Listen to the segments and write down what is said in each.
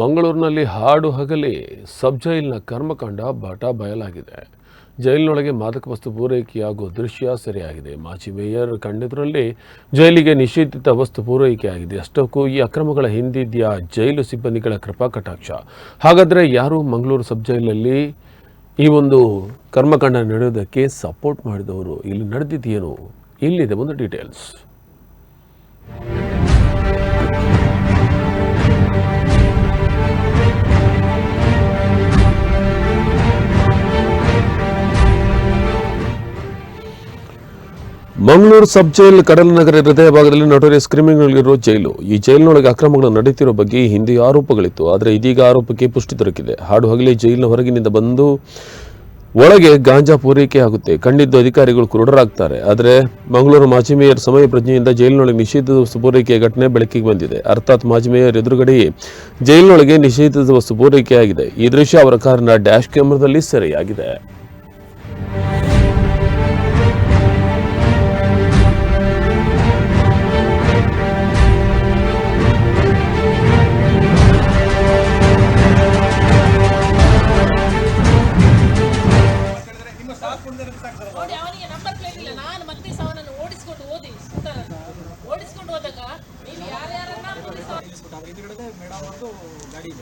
ಮಂಗಳೂರಿನಲ್ಲಿ ಹಾಡು ಹಗಲಿ, ಸಬ್ ಜೈಲ್ನ ಕರ್ಮಕಾಂಡ ಬಾಟ ಬಯಲಾಗಿದೆ. ಜೈಲಿನೊಳಗೆ ಮಾದಕ ವಸ್ತು ಪೂರೈಕೆಯಾಗುವ ದೃಶ್ಯ ಸೆರೆಯಾಗಿದೆ. ಮಾಜಿ ಮೇಯರ್ ಕಂಡಿದ್ರಲ್ಲಿ ಜೈಲಿಗೆ ನಿಷೇಧಿತ ವಸ್ತು ಪೂರೈಕೆಯಾಗಿದೆ. ಅಷ್ಟಕ್ಕೂ ಈ ಅಕ್ರಮಗಳ ಹಿಂದಿದೆಯ ಜೈಲು ಸಿಬ್ಬಂದಿಗಳ ಕೃಪಾ ಕಟಾಕ್ಷ. ಹಾಗಾದರೆ ಯಾರು ಮಂಗಳೂರು ಸಬ್ ಜೈಲಲ್ಲಿ ಈ ಒಂದು ಕರ್ಮಕಾಂಡ ನಡೆಯೋದಕ್ಕೆ ಸಪೋರ್ಟ್ ಮಾಡಿದವರು? ಇಲ್ಲಿ ನಡೆದಿದ್ದೇನು ಇಲ್ಲಿದೆ ಒಂದು ಡೀಟೇಲ್ಸ್ ಮಂಗಳೂರು ಸಬ್ ಜೈಲ್ ನಗರ ಹೃದಯ ಭಾಗದಲ್ಲಿ ನಟೋರಿಯಸ್ ಕ್ರಿಮಿನಲ್ಗಳಿರೋ ಜೈಲು. ಈ ಜೈಲಿನೊಳಗೆ ಅಕ್ರಮಗಳು ನಡೀತಿರೋ ಬಗ್ಗೆ ಹಿಂದೆ ಆರೋಪಗಳಿತ್ತು. ಆದರೆ ಇದೀಗ ಆರೋಪಕ್ಕೆ ಪುಷ್ಟಿ ದೊರಕಿದೆ. ಹಾಡು ಹಗಲೇ ಜೈಲಿನ ಹೊರಗಿನಿಂದ ಬಂದು ಒಳಗೆ ಗಾಂಜಾ ಪೂರೈಕೆ ಆಗುತ್ತೆ. ಕಂಡಿದ್ದು ಅಧಿಕಾರಿಗಳು ಕುರುಡರಾಗ್ತಾರೆ. ಆದರೆ ಮಂಗಳೂರು ಮಾಜಿ ಮೇಯರ್ ಸಮಯ ಪ್ರಜ್ಞೆಯಿಂದ ಜೈಲಿನೊಳಗೆ ನಿಷೇಧಿತ ವಸ್ತು ಪೂರೈಕೆಯ ಘಟನೆ ಬೆಳಕಿಗೆ ಬಂದಿದೆ. ಅರ್ಥಾತ್ ಮಾಜಿ ಮೇಯರ್ ಎದುರುಗಡೆಯೇ ಜೈಲಿನೊಳಗೆ ನಿಷೇಧಿತ ವಸ್ತು ಪೂರೈಕೆಯಾಗಿದೆ. ಈ ದೃಶ್ಯ ಅವರ ಕಾರಿನ ಡ್ಯಾಶ್ ಕ್ಯಾಮ್ರಾದಲ್ಲಿ ಸೆರೆಯಾಗಿದೆ. ಪೊಲೀಸ್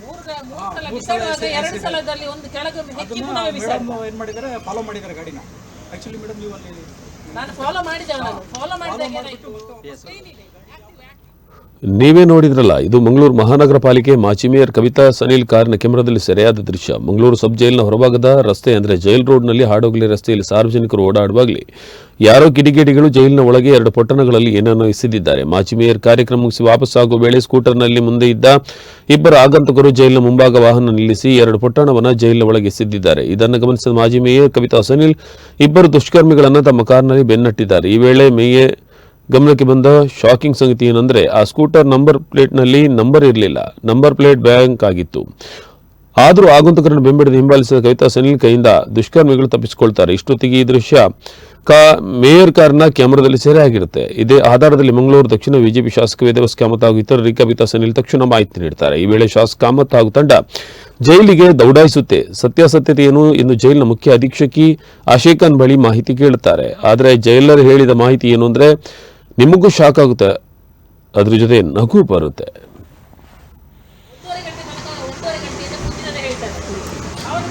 ಮೂರು ಗ- ಮೂರು ಸಲ ಬಿಸಾಡುವಾಗ ಎರಡು ಸಲದಲ್ಲಿ ಒಂದು ಕೆಳಗೆ ಹೆಕ್ಕಿ ಪುನಃ ಬಿಸಾಡು ಮೇಡಮ್ ಏನ್ ಮಾಡಿದ್ದಾರೆ? ಫಾಲೋ ಮಾಡಿದ್ದಾರೆ ಗಾಡಿನ. ಆಕ್ಚುಲಿ ಮೇಡಮ್ ನೀವು ಅಲ್ಲಿ ನಾನು ಫಾಲೋ ಮಾಡಿದೆ ಅವನನ್ನು. ಫಾಲೋ ಮಾಡಿದಾಗ ಏನಾಯ್ತು. ನೀವೇ ನೋಡಿದ್ರಲ್ಲ, ಇದು ಮಂಗಳೂರು ಮಹಾನಗರ ಪಾಲಿಕೆ ಮಾಜಿ ಮೇಯರ್ ಕವಿತಾ ಸನಿಲ್ ಕಾರಿನ ಕ್ಯಾಮೆರಾದಲ್ಲಿ ಸೆರೆಯಾದ ದೃಶ್ಯ. ಮಂಗಳೂರು ಸಬ್ ಜೈಲಿನ ಹೊರಭಾಗದ ರಸ್ತೆ ಅಂದರೆ ಜೈಲ್ ರೋಡ್ನಲ್ಲಿ ಹಾಡೋಗಲಿ ರಸ್ತೆಯಲ್ಲಿ ಸಾರ್ವಜನಿಕರು ಓಡಾಡುವಾಗಲಿ, ಯಾರೋ ಕಿಡಿಗೇಡಿಗಳು ಜೈಲಿನ ಒಳಗೆ ಎರಡು ಪೊಟ್ಟಣಗಳಲ್ಲಿ ಏನನ್ನೋ ಎಸೆದಿದ್ದಾರೆ ಮಾಜಿ ಮೇಯರ್ ಕಾರ್ಯಕ್ರಮ ಮುಗಿಸಿ ವಾಪಸ್ಸಾಗುವ ವೇಳೆ ಸ್ಕೂಟರ್ನಲ್ಲಿ ಮುಂದೆ ಇದ್ದ ಇಬ್ಬರು ಆಗಂತಕರು ಜೈಲಿನ ಮುಂಭಾಗ ವಾಹನ ನಿಲ್ಲಿಸಿ ಎರಡು ಪೊಟ್ಟಣವನ್ನು ಜೈಲಿನ ಒಳಗೆ ಎಸೆದಿದ್ದಾರೆ ಇದನ್ನು ಗಮನಿಸಿದ ಮಾಜಿ ಮೇಯರ್ ಕವಿತಾ ಸನಿಲ್ ಇಬ್ಬರು ದುಷ್ಕರ್ಮಿಗಳನ್ನು ತಮ್ಮ ಕಾರ್ನಲ್ಲಿ ಬೆನ್ನಟ್ಟಿದ್ದಾರೆ. ಈ ವೇಳೆ ಮೇಯರ್ ಗಮನಕ್ಕೆ ಬಂದ ಶಾಕಿಂಗ್ ಸಂಗತಿ ಏನಂದ್ರೆ ಆ ಸ್ಕೂಟರ್ ನಂಬರ್ ಪ್ಲೇಟ್ನಲ್ಲಿ ನಂಬರ್ ಇರಲಿಲ್ಲ. ನಂಬರ್ ಪ್ಲೇಟ್ ಬ್ಯಾಂಕ್ ಆಗಿತ್ತು. ಆದರೂ ಆಗಂತಕರನ್ನು ಬೆಂಬಡಿದ ಹಿಂಬಾಲಿಸಿದ ಕವಿತಾ ಸನಿಲ್ ಕೈಯಿಂದ ದುಷ್ಕರ್ಮಿಗಳು ತಪ್ಪಿಸಿಕೊಳ್ತಾರೆ. ಇಷ್ಟೊತ್ತಿಗೆ ಈ ದೃಶ್ಯ ಕಾ, ಮೇಯರ್ ಕಾರ್ನ ಕ್ಯಾಮರಾದಲ್ಲಿ ಸೆರೆ ಆಗಿರುತ್ತೆ ಇದೇ ಆಧಾರದಲ್ಲಿ ಮಂಗಳೂರು, ದಕ್ಷಿಣ ಬಿಜೆಪಿ ಶಾಸಕ ವೇದವಸ್ ಕಾಮತ್ ಹಾಗೂ ಇತರರಿಗೆ ಕವಿತಾ ಸನಿಲ್ ತಕ್ಷಣ ಮಾಹಿತಿ ನೀಡುತ್ತಾರೆ ಈ ವೇಳೆ ಶಾಸಕ ಕಾಮತ್ ಹಾಗೂ ತಂಡ ಜೈಲಿಗೆ ದೌಡಾಯಿಸುತ್ತೆ. ಸತ್ಯಾಸತ್ಯತೆ ಏನು ಎಂದು ಜೈಲಿನ ಮುಖ್ಯ ಅಧೀಕ್ಷಕಿ ಆಶೇಖಾನ್ ಬಳಿ ಮಾಹಿತಿ ಕೇಳುತ್ತಾರೆ. ಆದರೆ ಜೈಲರ್ ಹೇಳಿದ ಮಾಹಿತಿ ಏನು ಅಂದರೆ ನಿಮಗೂ ಶಾಕ್ ಆಗುತ್ತೆ. ಅದ್ರ ಜೊತೆ ನಗು ಬರುತ್ತೆ. ನಾನು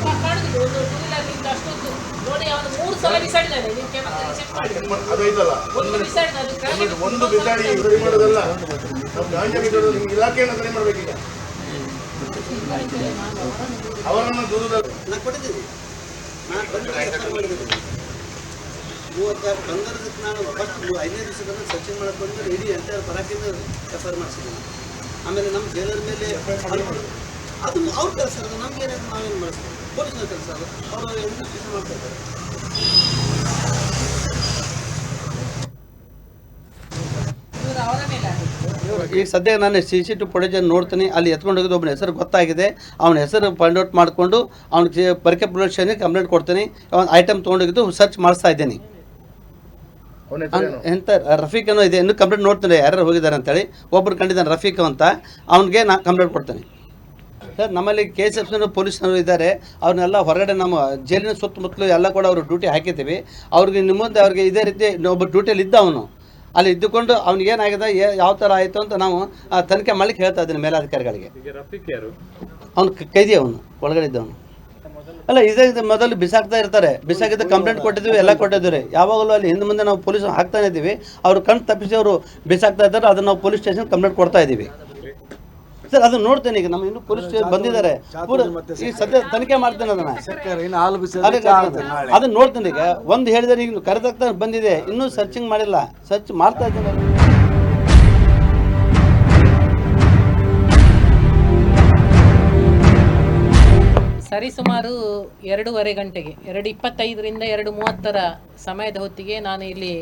ನಾನು ಬಂದು ಒಂದು ಬಿಸಾಡಿ ಸರಿ ಮಾಡೋದಲ್ಲ ಮಾಡ್ಬೇಕೀಗ ಅವರನ್ನು ದೂರದಲ್ಲಿ ನಾನು ಕೊಟ್ಟಿದ್ದೀನಿ ನಾನು ಬಂದು ಎಫ್ ಐ ಮಾಡಿದ್ದೀನಿ ಮೂವತ್ತಾರು ಬಂದರದಕ್ಕೆ ನಾನು ಫಸ್ಟ್ ಐದನೇ ದಿವಸಕ್ಕೆ ಬಂದು ಸಚಿನ್ ಮಾಡಕ್ಕೆ ಬಂದರೆ ಇಡೀ ಎಂಟೈರ್ ಪರಾಕಿಂದ ಎಫ್ ಐ ಆರ್ ಮಾಡಿಸಿದ್ದೀನಿ. ಆಮೇಲೆ ನಮ್ಮ ಜೈಲರ್ ಮೇಲೆ ಅದು ಅವ್ರ ಕೆಲಸ ಅದು ನಮ್ಗೆ ಏನಾದ್ರು ನಾವೇನು ಮಾಡಿಸ್ತೀವಿ? ಪೊಲೀಸ್ನ ಕೆಲಸ ಅದು. ಅವರು ಎಲ್ಲ ಕೆಲಸ ಮಾಡ್ತಾ ಇದ್ದಾರೆ. ಅವರ ಮೇಲೆ ಆಗಿದೆ. ಈಗ ಸದ್ಯ ನಾನು ಸಿ ಸಿ ಟಿ ಫುಟೇಜನ್ನು ನೋಡ್ತೀನಿ. ಅಲ್ಲಿ ಎತ್ಕೊಂಡು ಹೋಗಿದ್ದು ಒಬ್ಬನ ಹೆಸರು ಗೊತ್ತಾಗಿದೆ. ಅವನ ಹೆಸರು ಫೈಂಡ್ ಔಟ್ ಮಾಡಿಕೊಂಡು ಅವ್ನಿಗೆ ಪರಿಕೆ ಪೊಲೀಸ್ ಸ್ಟೇಷನ್ಗೆ ಕಂಪ್ಲೇಂಟ್ ಕೊಡ್ತೀನಿ. ಅವ್ನ ಐಟಮ್ ತೊಗೊಂಡೋಗಿದ್ದು ಸರ್ಚ್ ಮಾಡಿಸ್ತಾ ಇದ್ದೀನಿ. ಎಂತ ರಫೀಕ್ ಅನ್ನೋ ಇದೆ. ಇನ್ನೂ ಕಂಪ್ಲೇಂಟ್ ನೋಡ್ತಾನೆ ಯಾರ್ಯಾರು ಹೋಗಿದ್ದಾರೆ ಅಂತೇಳಿ. ಒಬ್ಬರು ಕಂಡಿದ್ದಾನೆ ರಫೀಕ್ ಅಂತ. ಅವನಿಗೆ ನಾನು ಕಂಪ್ಲೇಂಟ್ ಕೊಡ್ತೇನೆ. ಸರ್ ನಮ್ಮಲ್ಲಿ ಕೆ ಎಸ್ ಎಫ್ ಪೊಲೀಸ್ನವರು ಇದ್ದಾರೆ. ಅವ್ರನ್ನೆಲ್ಲ ಹೊರಗಡೆ ನಮ್ಮ ಜೈಲಿನ ಸುತ್ತಮುತ್ತಲು ಎಲ್ಲ ಕೂಡ ಅವರು ಡ್ಯೂಟಿ ಹಾಕಿದ್ದೀವಿ. ಅವ್ರಿಗೆ ನಿಮ್ಮ ಮುಂದೆ ಅವ್ರಿಗೆ ಇದೇ ರೀತಿ ಒಬ್ಬ ಡ್ಯೂಟಿಯಲ್ಲಿ ಇದ್ದ ಅವನು. ಅಲ್ಲಿ ಇದ್ದುಕೊಂಡು ಅವ್ನಿಗೆ ಏನಾಗಿದೆ ಏ- ಯಾವ ಥರ ಆಯಿತು ಅಂತ ನಾವು ಆ, ತನಿಖೆ ಮಾಡ್ಲಿಕ್ಕೆ ಹೇಳ್ತಾ ಇದ್ದೀನಿ ಮೇಲಾಧಿಕಾರಿಗಳಿಗೆ. ಅವ್ನು ಕೈದಿ ಅವನು ಒಳಗಡೆ ಇದ್ದವನು. ಅಲ್ಲ ಇದೇ ಇದು ಮೊದಲು ಬಿಸಾಕ್ತಾ ಇರ್ತಾರೆ. ಬಿಸಾಕಿದ ಕಂಪ್ಲೇಂಟ್ ಕೊಟ್ಟಿದ್ದೀವಿ ಎಲ್ಲ ಕೊಟ್ಟಿದ್ದೀವಿ ಯಾವಾಗಲೂ ಅಲ್ಲಿ ಹಿಂದೆ ಮುಂದೆ ನಾವು ಪೊಲೀಸ್ ಹಾಕ್ತಾನೆ ಇದ್ದೀವಿ. ಅವ್ರು ಕಣ್ ತಪ್ಪಿಸಿ ಅವರು ಬಿಸಾಕ್ತಾ ಇದ್ದಾರೆ ಅದನ್ನ ನಾವು ಪೊಲೀಸ್ ಸ್ಟೇಷನ್ ಕಂಪ್ಲೇಂಟ್ ಕೊಡ್ತಾ ಇದ್ದೀವಿ. ಸರ್ ಅದನ್ನ ನೋಡ್ತೇನೆ ಈಗ. ನಮ್ಮ ಇನ್ನು ಪೊಲೀಸ್ ಸ್ಟೇಷನ್ ಬಂದಿದ್ದಾರೆ. ಈ ಸದ್ಯ ತನಿಖೆ ಮಾಡ್ತೇನೆ ಅದನ್ನ. ಅದನ್ನ ನೋಡ್ತೇನೆ ಈಗ. ಒಂದು ಹೇಳಿದರೆ ಈಗ ಕರೆದಾಗ್ತಾ ಬಂದಿದೆ. ಇನ್ನೂ ಸರ್ಚಿಂಗ್ ಮಾಡಿಲ್ಲ. ಸರ್ಚ್ ಮಾಡ್ತಾ ಇದ್ದೇನೆ ಸರಿಸುಮಾರು ಎರಡೂವರೆ ಗಂಟೆಗೆ, ಎರಡು ಇಪ್ಪತ್ತೈದರಿಂದ ಎರಡು ಮೂವತ್ತರ ಸಮಯದ ಹೊತ್ತಿಗೆ ನಾನು ಇಲ್ಲಿ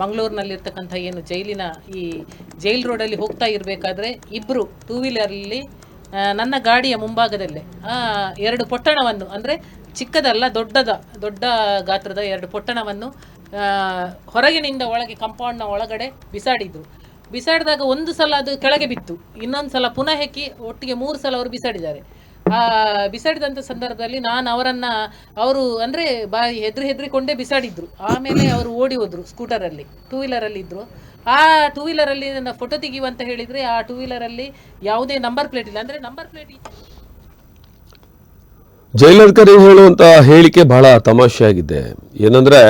ಮಂಗಳೂರಿನಲ್ಲಿರ್ತಕ್ಕಂಥ ಏನು ಜೈಲಿನ ಈ ಜೈಲ್ ರೋಡಲ್ಲಿ ಹೋಗ್ತಾ ಇರಬೇಕಾದ್ರೆ ಇಬ್ಬರು ಟೂ ವೀಲರಲ್ಲಿ ನನ್ನ ಗಾಡಿಯ ಮುಂಭಾಗದಲ್ಲೇ ಎರಡು ಪೊಟ್ಟಣವನ್ನು, ಅಂದರೆ ಚಿಕ್ಕದಲ್ಲ, ದೊಡ್ಡದ, ದೊಡ್ಡ ಗಾತ್ರದ ಎರಡು ಪೊಟ್ಟಣವನ್ನು ಹೊರಗಿನಿಂದ ಒಳಗೆ ಕಂಪೌಂಡ್ನ ಒಳಗಡೆ ಬಿಸಾಡಿದ್ರು. ಬಿಸಾಡಿದಾಗ ಒಂದು ಸಲ ಅದು ಕೆಳಗೆ ಬಿತ್ತು ಇನ್ನೊಂದು ಸಲ ಪುನಃ ಹೆಕ್ಕಿ, ಒಟ್ಟಿಗೆ ಮೂರು ಸಲ ಅವರು ಬಿಸಾಡಿದ್ದಾರೆ. ಬಿಸಾಡಿದಂಥ ಸಂದರ್ಭದಲ್ಲಿ ನಾನು ಅವರನ್ನ, ಅವರು ಅಂದರೆ ಬಾ ಹೆದ್ರಿ ಹೆದ್ರಿಕೊಂಡೇ ಬಿಸಾಡಿದ್ರು. ಆಮೇಲೆ ಅವರು ಓಡಿ ಹೋದ್ರು ಸ್ಕೂಟರಲ್ಲಿ ಟೂ ವೀಲರಲ್ಲಿ ಇದ್ರು. ಆ ಟೂ ವೀಲರಲ್ಲಿ ನನ್ನ ಫೋಟೋ ತೆಗೆಯುವಂತ ಹೇಳಿದ್ರೆ ಆ ಟೂ ವೀಲರಲ್ಲಿ ಯಾವುದೇ ನಂಬರ್ ಪ್ಲೇಟ್ ಇಲ್ಲ. ಅಂದರೆ ನಂಬರ್ ಪ್ಲೇಟ್ ಜೈಲರ್ಕರ್ ಹೇಳುವಂತ ಹೇಳಿಕೆ ಬಹಳ ತಮಾಷೆಯಾಗಿದೆ. ಏನಂದ್ರೆ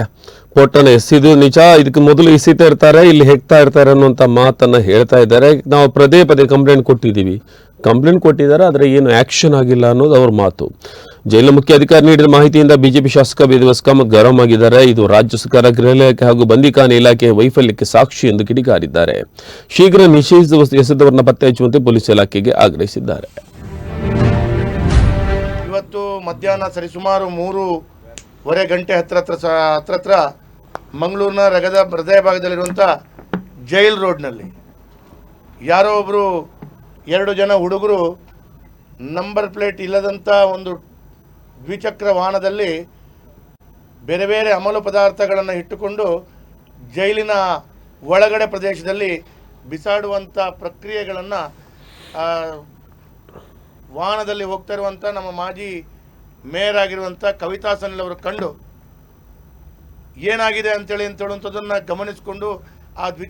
ಪೊಟ್ಟನ ಎಸಿದು ನಿಜ, ಇದಕ್ಕೆ ಮೊದಲು ಎಸಿತಾ ಇರ್ತಾರೆ, ಇಲ್ಲಿ ಹೆಕ್ತಾ ಇರ್ತಾರೆ ಅನ್ನುವಂಥ ಮಾತನ್ನು ಹೇಳ್ತಾ ಇದ್ದಾರೆ. ನಾವು ಪದೇ ಪದೇ ಕಂಪ್ಲೇಂಟ್ ಕೊಟ್ಟಿದ್ದೀವಿ. ಕಂಪ್ಲೇಂಟ್ ಕೊಟ್ಟಿದ್ದಾರೆ, ಆದರೆ ಏನು ಆ್ಯಕ್ಷನ್ ಆಗಿಲ್ಲ ಅನ್ನೋದು ಅವ್ರ ಮಾತು. ಜೈಲಿನ ಮುಖ್ಯ ಅಧಿಕಾರಿ ನೀಡಿದ ಮಾಹಿತಿಯಿಂದ ಬಿಜೆಪಿ ಶಾಸಕ ಬೇದಿವಸ್ ಕಾಮತ್ ಗರಂ ಆಗಿದ್ದಾರೆ ಇದು ರಾಜ್ಯ ಸರ್ಕಾರ ಗೃಹ ಇಲಾಖೆ ಹಾಗೂ ಬಂದಿಖಾನೆ ಇಲಾಖೆಯ ವೈಫಲ್ಯಕ್ಕೆ ಸಾಕ್ಷಿ ಎಂದು ಕಿಡಿಕಾರಿದ್ದಾರೆ. ಶೀಘ್ರ ನಿಷೇಧಿಸಿದ ಎಸೆದವರನ್ನ ಪತ್ತೆ ಹಚ್ಚುವಂತೆ ಪೊಲೀಸ್ ಇಲಾಖೆಗೆ ಆಗ್ರಹಿಸಿದ್ದಾರೆ. ಇವತ್ತು ಮಧ್ಯಾಹ್ನ ಸರಿಸುಮಾರು ಮೂರುವರೆ ಗಂಟೆ ಹತ್ರ ಹತ್ರ ಹತ್ರ ಮಂಗಳೂರಿನ ರಗದ ಹೃದಯ ಭಾಗದಲ್ಲಿರುವಂಥ ಜೈಲ್ ರೋಡ್ನಲ್ಲಿ ಯಾರೋ ಒಬ್ಬರು ಎರಡು ಜನ ಹುಡುಗರು ನಂಬರ್ ಪ್ಲೇಟ್ ಇಲ್ಲದಂಥ ಒಂದು ದ್ವಿಚಕ್ರ ವಾಹನದಲ್ಲಿ ಬೇರೆ ಬೇರೆ ಅಮಲು ಪದಾರ್ಥಗಳನ್ನು ಇಟ್ಟುಕೊಂಡು ಜೈಲಿನ ಒಳಗಡೆ ಪ್ರದೇಶದಲ್ಲಿ ಬಿಸಾಡುವಂಥ ಪ್ರಕ್ರಿಯೆಗಳನ್ನು ವಾಹನದಲ್ಲಿ ಹೋಗ್ತಾ ಇರುವಂಥ ನಮ್ಮ ಮಾಜಿ ಮೇಯರ್ ಆಗಿರುವಂಥ ಕವಿತಾ ಸನಿಲ್ ಅವರು ಕಂಡು ಏನಾಗಿದೆ ಅಂತೇಳಿ ಅಂತ ಹೇಳುವಂಥದ್ದನ್ನು ಗಮನಿಸಿಕೊಂಡು ಆ ದ್ವಿಚ